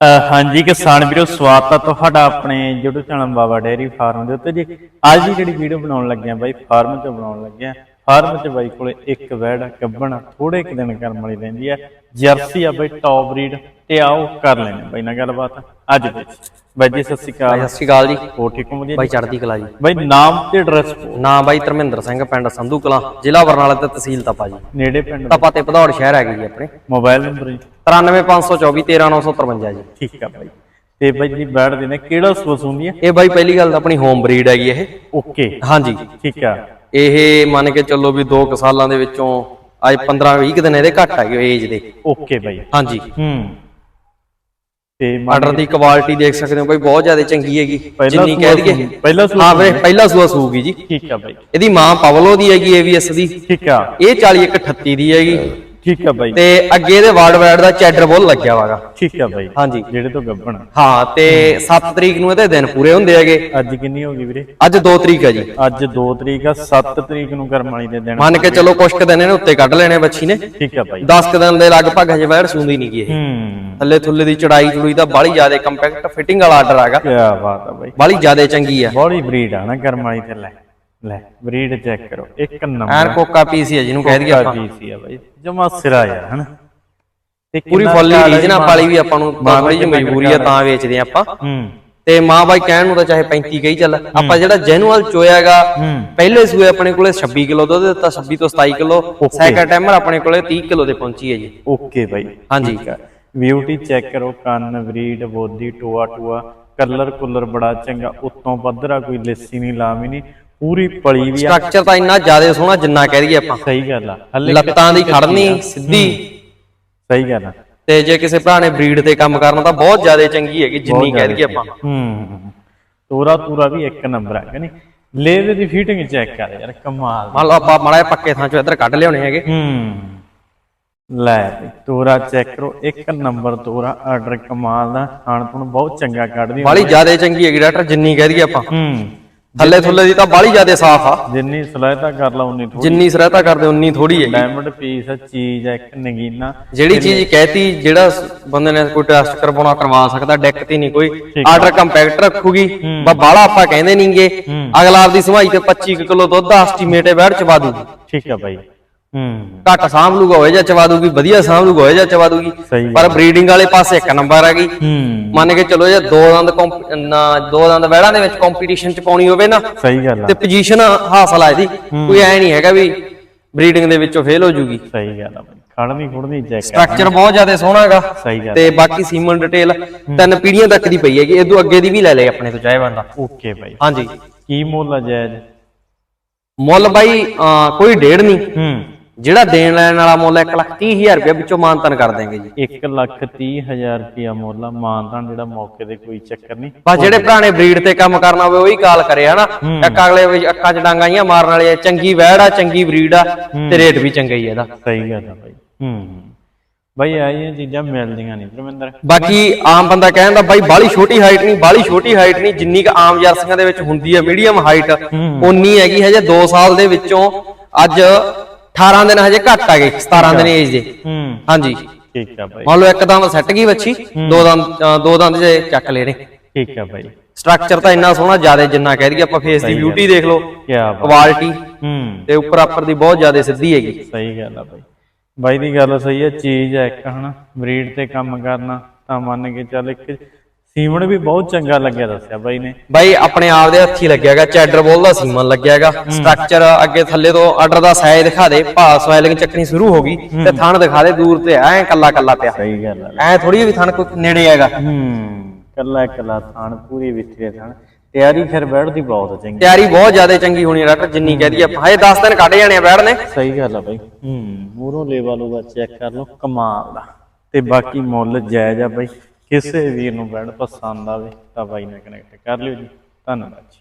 ਅਹ ਹਾਂਜੀ, ਕਿਸਾਨ ਵੀਰੋ, ਸਵਾਗਤ ਹੈ ਤੁਹਾਡਾ ਆਪਣੇ YouTube channel Baba dairy farm ਦੇ ਉੱਤੇ ਜੀ। ਅੱਜ ਦੀ ਜਿਹੜੀ ਵੀਡੀਓ ਬਣਾਉਣ ਲੱਗਿਆ ਬਾਈ, ਫਾਰਮ ਚੋਂ ਬਣਾਉਣ ਲੱਗਿਆ। ਫਾਰਮ 'ਚ ਬਾਈ ਕੋਲੇ ਇੱਕ ਵੈੜ ਕੱਬਣਾ ਥੋੜੇ ਕੁ ਦਿਨ ਕਰਮ ਵਾਲੀ ਰਹਿੰਦੀ ਹੈ। ਜਰਸੀ ਆ ਬਾਈ ਟੌਪ ਬਰੀਡ ਤੇ ਆਓ ਕਰ ਲੈਣੇ ਬਾਈ ਨਾਲ ਗੱਲਬਾਤ। ਅੱਜ ਬਾਈ ਬਾਈ ਜੀ ਸਤਿ ਸ਼੍ਰੀ ਅਕਾਲ। ਸਤਿ ਸ਼੍ਰੀ ਅਕਾਲ ਜੀ। ਹੋ ਠੀਕ ਹੋ ਵਧੀਆ ਬਾਈ ਜੀ? ਚੜ੍ਹਦੀ ਕਲਾ ਜੀ। ਬਾਈ ਨਾਮ ਤੇ ਐਡਰੈਸ ਨਾਮ ਬਾਈ ਧਰਮਿੰਦਰ ਸਿੰਘ ਪਿੰਡ ਸੰਧੂ ਕਲਾਂ ਜ਼ਿਲ੍ਹਾ ਬਰਨਾਲਾ ਤੇ ਤਹਿਸੀਲ ਤਪਾ ਜੀ। ਨੇੜੇ ਪਿੰਡ ਤਪਾ ਤੇ ਭਦੌੜ ਸ਼ਹਿਰ ਹੈਗੇ ਜੀ ਆਪਣੇ। ਮੋਬਾਈਲ ਨੰਬਰ ਜੀ। 93524 13953 ਜੀ। ਠੀਕ ਆ ਬਾਈ। ਤੇ ਬਾਈ ਜੀ ਵੈੜ ਦੇ ਨੇ ਕਿਹੜਾ ਸੋਸ ਹੁੰਦੀ ਹੈ? ਇਹ ਬਾਈ ਪਹਿਲੀ ਗੱਲ ਤਾਂ ਆਪਣੀ ਹੋਮ ਬਰੀਡ ਹੈਗੀ ਇਹ। ਓਕੇ ਹਾਂਜੀ। ਠੀਕ ਆ। ਇਹ ਮੰਨ ਕੇ ਚੱਲੋ ਵੀ 2 ਸਾਲਾਂ ਦੇ ਵਿੱਚੋਂ ਅੱਜ 15 20 ਦਿਨ ਇਹਦੇ ਘੱਟ ਹੈਗੇ ਏਜ ਦੇ। ਓਕੇ ਬਾਈ। ਹਾਂਜੀ। ਹੂੰ। ਤੇ ਮੰਨ ਆਰਡਰ ਦੀ ਕੁਆਲਿਟੀ ਦੇਖ ਸਕਦੇ ਹੋ ਬਾਈ ਬਹੁਤ ਜ਼ਿਆਦਾ ਚੰਗੀ ਹੈਗੀ। ਪਹਿਲਾ ਜਿੰਨੀ ਸੂਆ ਕਹਿ ਦਈਏ। ਪਹਿਲਾ ਸੂਆ ਹਾਂ ਵੀਰੇ ਪਹਿਲਾ ਸੂਆ ਸੂਗੀ ਜੀ। ਠੀਕ ਆ ਬਾਈ। ਇਹਦੀ ਮਾਂ ਪਵਲੋ ਦੀ ਹੈਗੀ ਏਵੀਐਸ ਦੀ। ਠੀਕ ਆ। ਇਹ 4138 ਦੀ ਹੈਗੀ। ਠੀਕ ਆ ਬਾਈ। ਤੇ ਅੱਗੇ ਇਹਦੇ ਵਾਰਡ ਵੈਡ ਦਾ ਚੈਡਰ ਬੋਲ ਲੱਗਿਆ ਵਾਗਾ। ਠੀਕ ਆ ਬਾਈ। ਹਾਂਜੀ। ਜਿਹੜੇ ਤੋਂ ਗੱਬਣ ਹਾਂ ਤੇ 7 ਤਰੀਕ ਨੂੰ ਇਹਦੇ ਦਿਨ ਪੂਰੇ ਹੁੰਦੇ ਹੈਗੇ। ਅੱਜ ਕਿੰਨੀ ਹੋ ਗਈ ਵੀਰੇ? ਅੱਜ 2 ਤਰੀਕ ਹੈ ਜੀ। ਅੱਜ 2 ਤਰੀਕ ਆ 7 ਤਰੀਕ ਨੂੰ ਕਰਮ ਵਾਲੀ ਦੇ ਦਿਨ ਮੰਨ ਕੇ ਚਲੋ ਕੁਛ ਕੁ ਦਿਨ ਇਹਨੇ ਉੱਤੇ ਕੱਢ ਲੈਣੇ ਬੱਚੀ ਨੇ। ਠੀਕ ਆ ਬਾਈ। 10 ਕੁ ਦਿਨ ਦੇ ਲਗਭਗ ਹਜੇ ਵੈਰ ਸੂੰਦੀ ਨਹੀਂ ਗਈ ਇਹ। ਹੂੰ। ਥੱਲੇ ਥੁੱਲੇ ਦੀ ਚੜਾਈ ਚੜੂਈ ਦਾ ਬਾਲੀ ਜ਼ਿਆਦਾ ਕੰਪੈਕਟ ਫਿਟਿੰਗ ਵਾਲਾ ਆਰਡਰ ਹੈਗਾ। ਕੀ ਬਾਤ ਆ ਬਾਈ। ਬਾਲੀ ਜ਼ਿਆਦਾ ਚੰਗੀ ਆ। ਬੜੀ ਬਰੀਡ ਆ ਨਾ ਕਰਮ ਵਾਲੀ ਤੇ ਲੈ। ਲੈ ਬਰੀਡ ਚੈੱਕ ਕਰੋ। ਇੱਕ ਨੰਬਰ। ਐਨ ਕੋਕਾ ਪੀਸ ਹੀ ਜਿਹਨੂੰ ਕਹਿ ਦਈਏ ਆਪਾਂ। ਪੀਸੀ ਆ ਬਾਈ। ਜਮਾ ਸਿਰਾ ਯਾਰ ਹਨਾ? ਤੇ ਪੂਰੀ ਫੁੱਲ ਰੀਜਨਾ ਪਾਲੀ ਵੀ ਆਪਾਂ ਨੂੰ ਥੋੜੀ ਜਿਹੀ ਮਜਬੂਰੀ ਆ ਤਾਂ ਵੇਚਦੇ ਆ ਆਪਾਂ। ਹੂੰ। ਤੇ ਮਾਂ ਬਾਈ ਕਹਿਣ ਨੂੰ ਤਾਂ ਚਾਹੇ 35 ਕਹੀ ਚੱਲ। ਆਪਾਂ ਜਿਹੜਾ ਜੈਨੂਅਲ ਚੋਇਆਗਾ ਹੂੰ। ਪਹਿਲੇ ਸੂਏ ਆਪਣੇ ਕੋਲੇ 26 ਕਿਲੋ ਦੁੱਧ ਦਿੱਤਾ 26 ਤੋਂ 27 ਕਿਲੋ। ਸੈਕੰਡ ਟਾਈਮਰ ਆਪਣੇ ਕੋਲੇ 30 ਕਿਲੋ ਦੇ ਪਹੁੰਚੀ ਹੈ ਜੀ। ਓਕੇ ਬਾਈ। ਹਾਂਜੀ। ਬਿਊਟੀ ਚੈੱਕ ਕਰੋ ਕੰਨ ਬਰੀਡ ਬੋਦੀ ਟੋਆ ਟੋਆ ਕਲਰ ਕੁਲਰ ਬੜਾ ਚੰਗਾ ਉੱਤੋਂ ਪੱਧਰਾ ਕੋਈ ਲੱਸੀ ਨਹੀਂ ਲਾਵੀ ਨਹੀਂ। ਪੂਰੀ ਪਲੀ ਵੀ ਆ। ਸਟਰਕਚਰ ਤਾਂ ਇੰਨਾ ਜ਼ਿਆਦਾ ਸੋਹਣਾ ਜਿੰਨਾ ਕਹਿ ਦਈਏ ਆਪਾਂ। ਸਹੀ ਗੱਲ ਆ। ਲੱਤਾਂ ਦੀ ਖੜਨੀ ਸਿੱਧੀ। ਸਹੀ ਗੱਲ ਆ। ਤੇ ਜੇ ਕਿਸੇ ਭਰਾ ਨੇ ਬਰੀਡ ਤੇ ਕੰਮ ਕਰਨਾ ਤਾਂ ਬਹੁਤ ਜ਼ਿਆਦਾ ਚੰਗੀ ਹੈਗੀ ਜਿੰਨੀ ਕਹਿ ਦਈਏ ਆਪਾਂ। ਹੂੰ ਤੋਰਾ ਤੂਰਾ ਵੀ ਇੱਕ ਨੰਬਰ ਆ ਕਿ ਨਹੀਂ ਲੇਵੇ ਦੀ ਫਿਟਿੰਗ ਚੈੱਕ ਕਰ ਯਾਰ ਕਮਾਲ। ਮੰਨ ਲਓ ਆਪਾਂ ਮਾੜਾ ਪੱਕੇ ਥਾਂ ਚੋਂ ਇੱਧਰ ਕੱਢ ਲਿਆਉਣੇ ਹੈਗੇ। ਹੂੰ। ਲੈ ਤੋਰਾ ਚੈੱਕ ਕਰੋ ਇੱਕ ਨੰਬਰ ਤੋਰਾ ਆਰਡਰ ਕਮਾਲ ਦਾ ਖਾਣ ਤੋਂ ਬਹੁਤ ਚੰਗਾ ਕੱਢਦੀ ਬਾਲੀ ਜ਼ਿਆਦਾ ਚੰਗੀ ਹੈਗੀ ਡਾਕਟਰ ਜਿੰਨੀ ਕਹਿ ਦਈਏ ਆਪਾਂ। ਹੂੰ। ਥੱਲੇ ਥੁੱਲੇ ਦੀ ਤਾਂ ਬਾਲੀ ਜ਼ਿਆਦਾ ਸਾਫ਼ ਆ। ਜਿੰਨੀ ਸਲਾਹਤਾ ਕਰ ਲਾ ਉਨੀ ਥੋੜੀ ਜਿੰਨੀ ਸਰਾਹਤਾ ਕਰਦੇ ਉਨੀ ਥੋੜੀ ਹੈਗੀ। ਡਾਇਮੰਡ ਪੀਸ ਆ ਚੀਜ਼ ਆ ਇੱਕ ਨਗੀਨਾ। ਜਿਹੜੀ ਚੀਜ਼ ਕਹਿਤੀ ਜਿਹੜਾ ਬੰਦੇ ਨੇ ਕੋਈ ਟੈਸਟ ਕਰਵਾਉਣਾ ਕਰਵਾ ਸਕਦਾ ਡੈਕ ਤੇ ਨਹੀਂ ਕੋਈ। ਆਰਡਰ ਕੰਪੈਕਟ ਰੱਖੂਗੀ। ਬਾ ਬਾਲਾ ਆਪਾਂ ਕਹਿੰਦੇ ਨਹੀਂਗੇ ਅਗਲਾ ਆਪਦੀ ਸਵਾਈ ਤੇ 25 ਕਿਲੋ ਦੁੱਧ ਐਸਟੀਮੇਟ ਹੈ ਬੈਠ ਚਵਾ ਦੂਗੀ ਠੀਕ ਆ ਬਾਈ। ਹੂੰ। ਘੱਟ ਸਾਂਭ ਲੂਗਾ ਹੋਏ ਜਾਂ ਚਵਾ ਦੂਗੀ ਵਧੀਆ ਸਾਂਭ ਲੂਗਾ ਹੋਏ ਜਾਂ ਚਵਾ ਦੂਗੀ ਪਰ ਬਰੀਡਿੰਗ ਵਾਲੇ ਪਾਸੇ ਇੱਕ ਨੰਬਰ ਆ ਗਈ। ਹੂੰ। ਮੰਨ ਕੇ ਚਲੋ ਜੇ ਦੋ ਦੰਦ ਨਾ ਦੋ ਦੰਦ ਵਹਿੜਾਂ ਦੇ ਵਿੱਚ ਕੰਪੀਟੀਸ਼ਨ ਚ ਪਾਉਣੀ ਹੋਵੇ ਨਾ ਸਹੀ ਗੱਲ ਆ। ਤੇ ਪੋਜੀਸ਼ਨ ਹਾਸਲ ਆ ਇਹਦੀ। ਕੋਈ ਐ ਨਹੀਂ ਹੈਗਾ ਵੀ ਬਰੀਡਿੰਗ ਦੇ ਵਿੱਚੋਂ ਫੇਲ ਹੋ ਜੂਗੀ। ਸਹੀ ਗੱਲ ਆ ਬਾਈ। ਖੜਨੀ ਖੁੜਨੀ ਚੈੱਕ ਕਰ ਸਟਰਕਚਰ ਬਹੁਤ ਜ਼ਿਆਦਾ ਸੋਹਣਾ ਹੈਗਾ। ਤੇ ਬਾਕੀ ਸੀਮਨ ਡਿਟੇਲ ਤਿੰਨ ਪੀੜ੍ਹੀਆਂ ਤੱਕ ਦੀ ਪਈ ਹੈਗੀ। ਇਦੋਂ ਅੱਗੇ ਦੀ ਵੀ ਲੈ ਲੈ ਆਪਣੇ ਤੋਂ ਚਾਹੇ ਬੰਦਾ। ਓਕੇ ਬਾਈ। ਹਾਂਜੀ। ਕੀ ਮੁੱਲ ਜਾਇਜ਼ ਮੁੱਲ ਬਾਈ ਕੋਈ ਡੇਢ ਨਹੀਂ। ਹੂੰ। ਜਿਹੜਾ ਦੇਣ ਲੈਣ ਵਾਲਾ ਮੁੱਲ 1 ਲੱਖ 30 ਹਜ਼ਾਰ ਰੁਪਏ ਵਿੱਚੋਂ ਮਾਨਤਨ ਕਰ ਦੇਂਗੇ ਜੀ। 1 ਲੱਖ 30 ਹਜ਼ਾਰ ਰੁਪਿਆ ਮੁੱਲ ਆ ਮਾਨਤਾਂ ਜਿਹੜਾ ਮੌਕੇ ਤੇ ਕੋਈ ਚੱਕਰ ਨਹੀਂ। ਬਸ ਜਿਹੜੇ ਭਰਾਣੇ ਬਰੀਡ ਤੇ ਕੰਮ ਕਰਨਾ ਹੋਵੇ ਉਹੀ ਕਾਲ ਕਰੇ ਹਨਾ? ਇੱਕ ਅਗਲੇ ਵਿੱਚ ਅੱਖਾਂ 'ਚ ਮਾਰਨ ਵਾਲੀ ਚੰਗੀ ਵਹਿੜ ਆ ਚੰਗੀ ਬਰੀਡ ਆ ਤੇ ਰੇਟ ਵੀ ਚੰਗਾ ਹੀ ਇਹਦਾ। ਸਹੀ ਗੱਲ ਆ ਬਾਈ। ਹੂੰ। ਬਾਈ ਆਈਆਂ ਚੀਜ਼ਾਂ ਮਿਲਦੀਆਂ ਨਹੀਂ ਧਰਮਿੰਦਰ ਬਾਕੀ ਆਮ ਬੰਦਾ ਕਹਿੰਦਾ ਬਾਈ ਬਾਲੀ ਛੋਟੀ ਹਾਈਟ ਨਹੀਂ ਬਾਲੀ ਛੋਟੀ ਹਾਈਟ ਨਹੀਂ ਜਿੰਨੀ ਕ ਆਮ ਜਰਸੀਆਂ ਦੇ ਵਿੱਚ ਹੁੰਦੀ ਹੈ ਮੀਡੀਅਮ ਹਾਈਟ ਉਨੀ ਹੈਗੀ ਹਜੇ 2 ਸਾਲ ਦੇ ਵਿੱਚੋਂ ਅੱਜ 18 ਦਿਨ ਹਜੇ ਘੱਟ ਆ ਗਏ 17 ਦਿਨ ਏਜ ਦੇ ਹੂੰ। ਹਾਂਜੀ। ਠੀਕ ਆ ਬਾਈ। ਮੰਨ ਲਓ ਇੱਕ ਦੰਦ ਸੈੱਟ ਗਈ ਬੱਚੀ ਦੋ ਦੰਦ ਦੋ ਦੰਦ ਜੇ ਚੱਕ ਲੈ ਨੇ। ਠੀਕ ਆ ਬਾਈ। ਸਟਰਕਚਰ ਤਾਂ ਇੰਨਾ ਸੋਹਣਾ ਜ਼ਿਆਦਾ ਜਿੰਨਾ ਕਹਿ ਦਈਏ ਆਪਾਂ ਫੇਸ ਦੀ ਬਿਊਟੀ ਦੇਖ ਲਓ ਕੀ ਕੁਆਲਿਟੀ ਹੂੰ। ਤੇ ਉੱਪਰ ਆਪਰ ਦੀ ਬਹੁਤ ਜ਼ਿਆਦਾ ਸਿੱਧੀ ਹੈਗੀ। ਸਹੀ ਗੱਲ ਆ ਬਾਈ। ਬਾਈ ਦੀ ਗੱਲ ਸਹੀ ਹੈ ਚੀਜ਼ ਹੈ ਇੱਕ ਹਨਾ। ਬਰੀਡ ਤੇ ਕੰਮ ਕਰਨਾ ਤਾਂ ਮੰਨ ਕੇ ਚੱਲ ਇੱਕ ਸੀਮਣ ਵੀ ਬਹੁਤ ਚੰਗਾ ਲੱਗਿਆ ਦੱਸਿਆ ਬਾਈ ਨੇ। ਬਾਈ ਆਪਣੇ ਆਪ ਦੇ ਹੱਥੀ ਲੱਗਿਆਗਾ ਚੈਡਰ ਬੋਲ ਦਾ ਸੀਮਨ ਲੱਗਿਆਗਾ। ਸਟਰਕਚਰ ਅੱਗੇ ਥੱਲੇ ਤੋਂ ਆਰਡਰ ਦਾ ਸਾਈਜ਼ ਦਿਖਾ ਦੇ ਭਾ ਸਵੈਲਿੰਗ ਚੱਕਣੀ ਸ਼ੁਰੂ ਹੋ ਗਈ ਤੇ ਥਣ ਦਿਖਾ ਦੇ ਦੂਰ ਤੇ ਐ ਕੱਲਾ ਕੱਲਾ ਪਿਆ। ਸਹੀ ਗੱਲ ਆ। ਐ ਥੋੜੀ ਵੀ ਥਣ ਕੋਈ ਨੇੜੇ ਹੈਗਾ। ਹੂੰ ਕੱਲਾ ਕੱਲਾ ਥਾਣ ਪੂਰੀ ਵਿਥਰੇ ਥਾਣ। ਤਿਆਰੀ ਫਿਰ ਬੈਠਦੀ ਬਹੁਤ ਚੰਗੀ। ਤਿਆਰੀ ਬਹੁਤ ਜ਼ਿਆਦਾ ਚੰਗੀ ਹੋਣੀ ਡਾਕਟਰ ਜਿੰਨੀ ਕਹਦੀ ਆਪਾਂ। ਹਜੇ 10 ਦਿਨ ਕੱਢ ਜਾਣੇ ਆ ਬੈੜ ਨੇ। ਸਹੀ ਗੱਲ ਆ ਬਾਈ। ਹੂੰ ਮੂਰੋਂ ਲੇਵਾ ਲੂਗਾ ਚੈੱਕ ਕਰ ਲਓ ਕਮਾਲ ਦਾ ਤੇ ਬਾਕੀ ਮੁੱਲ ਜਾਇਜ਼ ਆ ਬਾਈ। ਕਿਸੇ ਵੀਰ ਨੂੰ ਬੈਡ ਪਸੰਦ ਆਵੇ ਤਾਂ ਬਾਈ ਨਾਲ ਕਨੈਕਟ ਕਰ ਲਿਓ ਜੀ। ਧੰਨਵਾਦ ਜੀ।